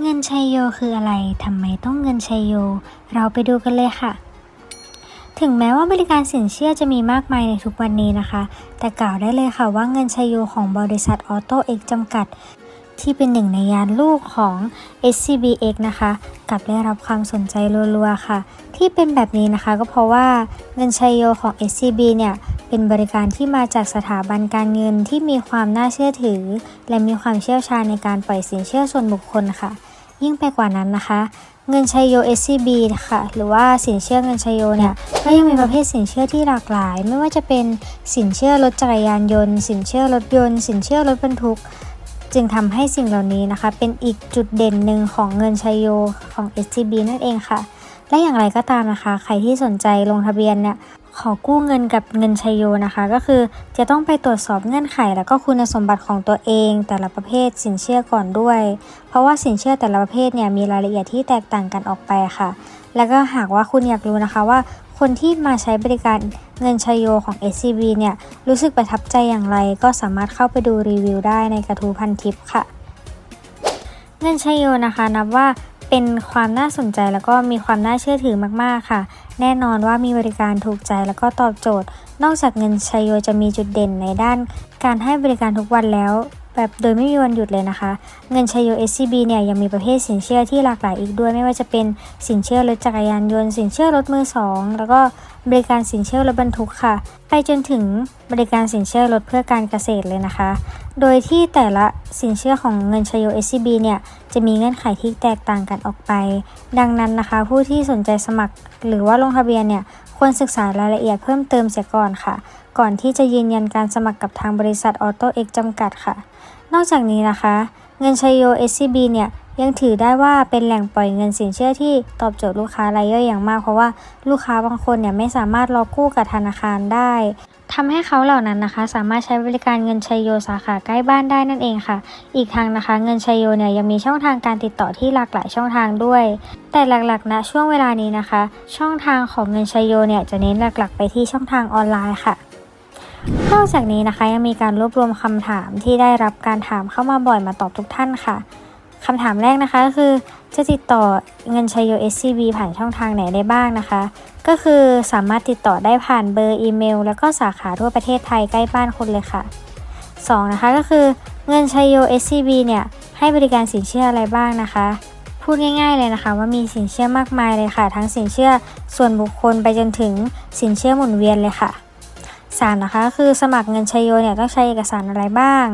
เงินชัยโยคืออะไร ทำไมต้องเงินชัยโย เราไปดูกันเลยค่ะ ถึงแม้ว่าบริการสินเชื่อจะมีมากมายในทุกวันนี้นะคะ แต่กล่าวได้เลยค่ะว่าเงินชัยโยของบริษัทออโตเอ็กจำกัด ที่เป็นหนึ่งในยานลูกของ SCBX นะคะ กลับได้รับความสนใจรัวๆค่ะ ที่เป็นแบบนี้นะคะก็เพราะว่าเงินชัยโยของ SCB เนี่ย เป็นบริการที่มาจากสถาบันการเงินที่มีความน่าเชื่อถือ และมีความเชี่ยวชาญในการปล่อยสินเชื่อส่วนบุคคลค่ะ ยิ่งไปกว่านั้นนะคะ เงินชัยโย SCB ค่ะ หรือว่าสินเชื่อเงินชัยโยเนี่ยก็ยังมีประเภทสินเชื่อที่หลากหลาย ไม่ว่าจะเป็นสินเชื่อรถจักรยานยนต์ สินเชื่อรถยนต์ สินเชื่อรถบรรทุก จึงทำให้สิ่งเหล่านี้นะคะ เป็นอีกจุดเด่นหนึ่งของเงินชัยโยของ SCB นั่นเองค่ะและอย่างไรก็ตามนะคะ ใครที่สนใจลงทะเบียนเนี่ย ขอกู้เงินกับเงินชัยโยนะคะ ก็คือจะต้องไปตรวจสอบเงื่อนไข แล้วก็คุณสมบัติของตัวเอง แต่ละประเภทสินเชื่อก่อนด้วย เพราะว่าสินเชื่อแต่ละประเภทเนี่ยมีรายละเอียดที่แตกต่างกันออกไปค่ะ แล้วก็หากว่าคุณอยากรู้นะคะว่าคนที่มาใช้บริการเงินชัยโยของ SCB เนี่ยรู้สึกประทับใจอย่างไร ก็สามารถเข้าไปดูรีวิวได้ในกระทู้พันทิปค่ะ เงินชัยโยนะคะนับว่าเป็นความน่าสนใจแล้วก็มีความน่าเชื่อถือมาก ๆ ค่ะ แน่นอนว่ามีบริการถูกใจแล้วก็ตอบโจทย์ นอกจากเงินชัยโยจะมีจุดเด่นในด้าน การให้บริการทุกวันแล้ว แบบโดยไม่มีวันหยุดเลยนะคะ เงินชัยโย SCB เนี่ยยังมีประเภทสินเชื่อที่หลากหลายอีกด้วย ไม่ว่าจะเป็นสินเชื่อรถจักรยานยนต์สินเชื่อรถมือสองแล้วก็บริการสินเชื่อรถบรรทุกค่ะ ไปจนถึงบริการสินเชื่อรถเพื่อการเกษตรเลยนะคะ โดยที่แต่ละสินเชื่อของเงินชโย SCB เนี่ยจะมีเงื่อนไขที่แตกต่างกันออกไป ดังนั้นนะคะ ผู้ที่สนใจสมัครหรือว่าลงทะเบียนเนี่ยควรศึกษารายละเอียดเพิ่มเติมเสียก่อนค่ะ ก่อนที่จะยืนยันการสมัครกับทางบริษัทออโต้เอ็กจำกัดค่ะ นอกจากนี้นะคะ เงินชโย SCB เนี่ยยังถือได้ว่าเป็นแหล่งปล่อยเงินสินเชื่อที่ตอบโจทย์ลูกค้ารายย่อยอย่างมาก เพราะว่าลูกค้าบางคนเนี่ยไม่สามารถรอกู้กับธนาคารได้ ทำให้เขาเหล่านั้นนะคะ สามารถใช้บริการเงินชัยโยสาขาใกล้บ้านได้นั่นเองค่ะ อีกทางนะคะ เงินชัยโยเนี่ยยังมีช่องทางการติดต่อที่หลากหลายช่องทางด้วย แต่หลักๆนะช่วงเวลานี้นะคะ ช่องทางของเงินชัยโยเนี่ยจะเน้นหลักๆ ไปที่ช่องทางออนไลน์ค่ะนอกจากนี้นะคะยังมีการรวบรวมคำถามที่ได้รับการถามเข้ามาบ่อยมาตอบทุกท่านค่ะคำถามแรกนะคะก็คือ จะติดต่อเงินชัยโย SCB ผ่านช่องทางไหนได้บ้างนะคะ ก็คือสามารถติดต่อได้ผ่านเบอร์อีเมล แล้วก็สาขาทั่วประเทศไทยใกล้บ้านคนเลยค่ะ 2. นะคะก็คือเงินชัยโย SCB เนี่ยให้บริการสินเชื่ออะไรบ้างนะคะ พูดง่ายๆเลยนะคะ ว่ามีสินเชื่อมากมายเลยค่ะ ทั้งสินเชื่อส่วนบุคคลไปจนถึงสินเชื่อหมุนเวียนเลยค่ะ 3. นะคะคือสมัครเงินชัยโยเนี่ยต้องใช้เอกสารอะไรบ้าง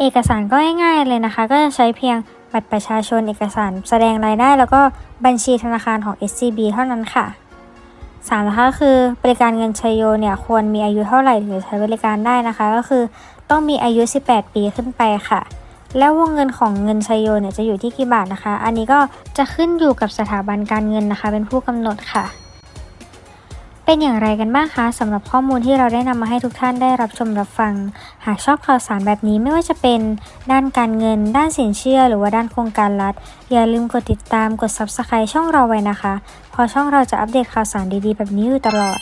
เอกสารก็ง่ายๆเลยนะคะ ก็จะใช้เพียง บัตรประชาชนเอกสารแสดงรายได้ แล้วก็บัญชีธนาคารของ SCB เท่านั้นค่ะ 3. นะคะคือบริการเงินชัยโยเนี่ยควรมีอายุเท่าไหร่ถึงจะใช้บริการได้นะคะ ก็คือต้องมีอายุ 18 ปีขึ้นไปค่ะ แล้ววงเงินของเงินชัยโยเนี่ยจะอยู่ที่กี่บาทนะคะ อันนี้ก็จะขึ้นอยู่กับสถาบันการเงินนะคะ เป็นผู้กำหนดค่ะ เป็นอย่างไรกันบ้างคะสำหรับข้อมูลที่เราได้นำมาให้ทุกท่านได้รับชมรับฟัง หากชอบข่าวสารแบบนี้ไม่ว่าจะเป็น ด้านการเงิน ด้านสินเชื่อ หรือว่าด้านโครงการรัฐ อย่าลืมกดติดตามกด Subscribe ช่องเราไว้นะคะเพราะช่องเราจะอัปเดตข่าวสารดีๆ แบบนี้อยู่ตลอด